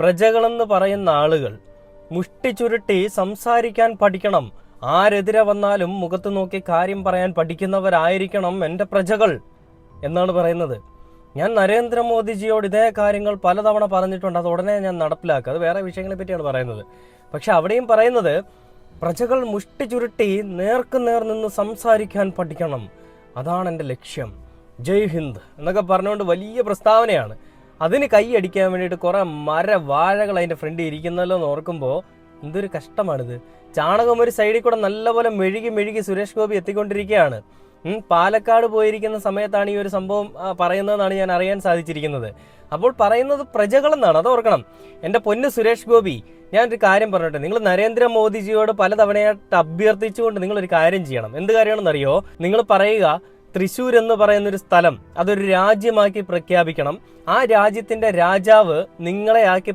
പ്രജകളെന്ന് പറയുന്ന ആളുകൾ മുഷ്ടി ചുരുട്ടി സംസാരിക്കാൻ പഠിക്കണം. ആരെതിരെ വന്നാലും മുഖത്ത് നോക്കി കാര്യം പറയാൻ പഠിക്കുന്നവരായിരിക്കണം എന്റെ പ്രജകൾ എന്നാണ് പറയുന്നത്. ഞാൻ നരേന്ദ്രമോദിജിയോട് ഇതേ കാര്യങ്ങൾ പലതവണ പറഞ്ഞിട്ടുണ്ട്. അത് ഉടനെ ഞാൻ നടപ്പിലാക്കുക അത് വേറെ വിഷയങ്ങളെ പറ്റിയാണ് പറയുന്നത്. പക്ഷെ അവിടെയും പറയുന്നത് പ്രജകൾ മുഷ്ടി ചുരുട്ടി നേർക്ക് നേർ നിന്ന് സംസാരിക്കാൻ പഠിക്കണം. അതാണ് എന്റെ ലക്ഷ്യം. ജയ് ഹിന്ദ് എന്നൊക്കെ പറഞ്ഞുകൊണ്ട് വലിയ പ്രസ്താവനയാണ്. അതിന് കൈ അടിക്കാൻ വേണ്ടിയിട്ട് കുറെ മര വാഴകൾ അതിന്റെ ഫ്രണ്ടിൽ ഇരിക്കുന്നല്ലോ എന്ന് ഓർക്കുമ്പോൾ എന്തൊരു കഷ്ടമാണിത്. ചാണകം ഒരു സൈഡിൽ കൂടെ നല്ലപോലെ മെഴുകി മെഴുകി സുരേഷ് ഗോപി എത്തിക്കൊണ്ടിരിക്കുകയാണ്. പാലക്കാട് പോയിരിക്കുന്ന സമയത്താണ് ഈ ഒരു സംഭവം പറയുന്നതെന്നാണ് ഞാൻ അറിയാൻ സാധിച്ചിരിക്കുന്നത്. അപ്പോൾ പറയുന്നത് പ്രജകളെന്നാണ് അത് ഓർക്കണം. എന്റെ പൊന്ന് സുരേഷ് ഗോപി ഞാനൊരു കാര്യം പറഞ്ഞോട്ടെ. നിങ്ങൾ നരേന്ദ്രമോദിജിയോട് പലതവണയായിട്ട് അഭ്യർത്ഥിച്ചുകൊണ്ട് നിങ്ങൾ ഒരു കാര്യം ചെയ്യണം. എന്ത് കാര്യമാണെന്നറിയോ? നിങ്ങൾ പറയുക തൃശ്ശൂർ എന്ന് പറയുന്ന ഒരു സ്ഥലം അതൊരു രാജ്യമാക്കി പ്രഖ്യാപിക്കണം. ആ രാജ്യത്തിന്റെ രാജാവ് നിങ്ങളെ ആക്കി